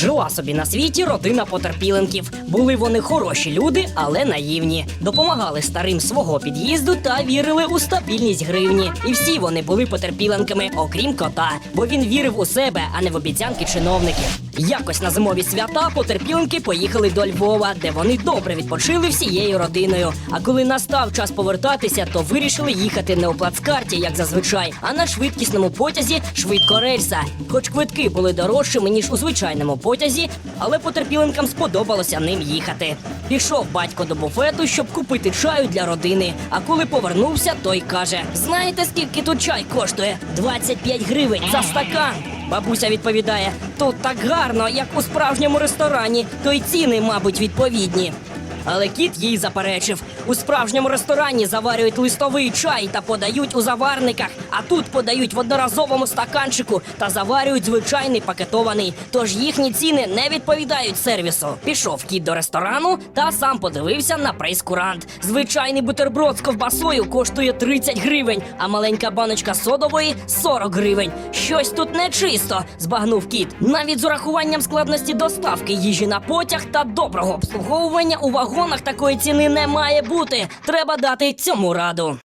Жила собі на світі родина потерпіленків. Були вони хороші люди, але наївні. Допомагали старим свого під'їзду та вірили у стабільність гривні. І всі вони були потерпіленками, окрім кота, бо він вірив у себе, а не в обіцянки чиновників. Якось на зимові свята потерпіленки поїхали до Львова, де вони добре відпочили всією родиною. А коли настав час повертатися, то вирішили їхати не у плацкарті, як зазвичай, а на швидкісному потязі швидкорельса. Хоч квитки були дорожчими ніж у звичайному потязі, але потерпіленкам сподобалося ним їхати. Пішов батько до буфету, щоб купити чаю для родини. А коли повернувся, той каже: Знаєте, скільки тут чай коштує? 25 гривень за стакан. Бабуся відповідає: тут так гарно, як у справжньому ресторані, то й ціни, мабуть, відповідні. Але кіт їй заперечив: у справжньому ресторані заварюють листовий чай та подають у заварниках, а тут подають в одноразовому стаканчику та заварюють звичайний пакетований. Тож їхні ціни не відповідають сервісу. Пішов кіт до ресторану та сам подивився на прейскурант. Звичайний бутерброд з ковбасою коштує 30 гривень, а маленька баночка содової 40 гривень. Щось тут нечисто, збагнув кіт. Навіть з урахуванням складності доставки їжі на потяг та доброго обслуговування у вагонах такої ціни не має бути. Треба дати цьому раду.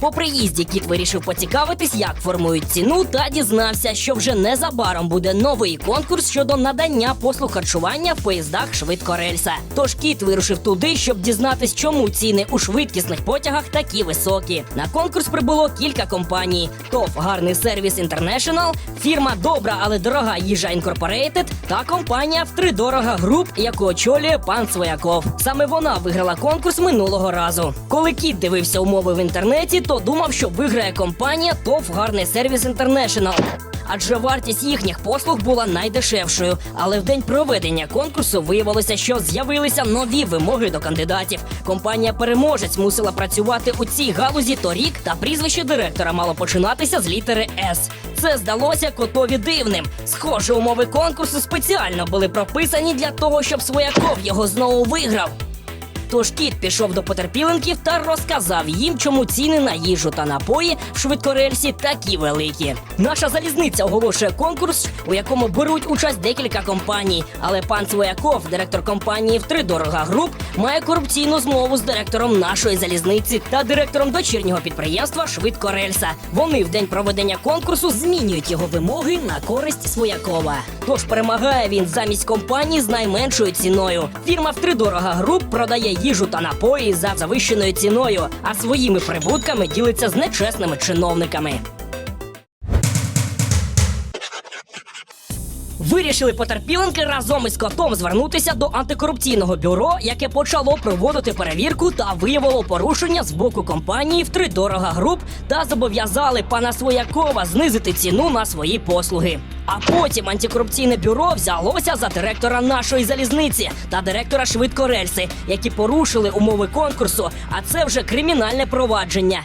По приїзді кіт вирішив поцікавитись, як формують ціну, та дізнався, що вже незабаром буде новий конкурс щодо надання послуг харчування в поїздах швидкорельса. Тож кіт вирушив туди, щоб дізнатись, чому ціни у швидкісних потягах такі високі. На конкурс прибуло кілька компаній: ТОВ гарний сервіс Інтернешнл, фірма Добра, але дорога їжа Інкорпорейтед та компанія Втридорога груп, яку очолює пан Свояков. Саме вона виграла конкурс минулого разу. Коли кіт дивився умови в інтернеті, то думав, що виграє компанія ТОВ гарний сервіс Інтернешнл. Адже вартість їхніх послуг була найдешевшою. Але в день проведення конкурсу виявилося, що з'явилися нові вимоги до кандидатів. Компанія переможець мусила працювати у цій галузі торік, та прізвище директора мало починатися з літери С. Це здалося котові дивним. Схоже, умови конкурсу спеціально були прописані для того, щоб свояков його знову виграв. Тож кіт пішов до потерпіленків та розказав їм, чому ціни на їжу та напої в швидкорельсі такі великі. Наша залізниця оголошує конкурс, у якому беруть участь декілька компаній. Але пан Свояков, директор компанії «Втридорога груп, має корупційну змову з директором нашої залізниці та директором дочірнього підприємства Швидкорельса. Вони в день проведення конкурсу змінюють його вимоги на користь Своякова. Тож перемагає він замість компанії з найменшою ціною. Фірма «Втридорога груп продає їжу та напої за завищеною ціною, а своїми прибутками ділиться з нечесними чиновниками. Вирішили потерпіленки разом із котом звернутися до антикорупційного бюро, яке почало проводити перевірку та виявило порушення з боку компанії втридорога груп та зобов'язали пана Своякова знизити ціну на свої послуги. А потім антикорупційне бюро взялося за директора нашої залізниці та директора швидкорельси, які порушили умови конкурсу. А це вже кримінальне провадження.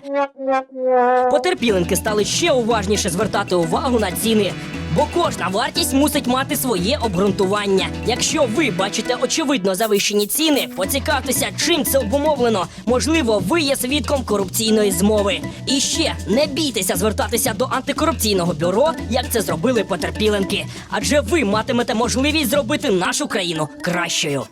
Потерпіленки стали ще уважніше звертати увагу на ціни. Бо кожна вартість мусить мати своє обґрунтування. Якщо ви бачите очевидно завищені ціни, поцікавтеся, чим це обумовлено. Можливо, ви є свідком корупційної змови. І ще не бійтеся звертатися до антикорупційного бюро, як це зробили потерпіленки. Адже ви матимете можливість зробити нашу країну кращою.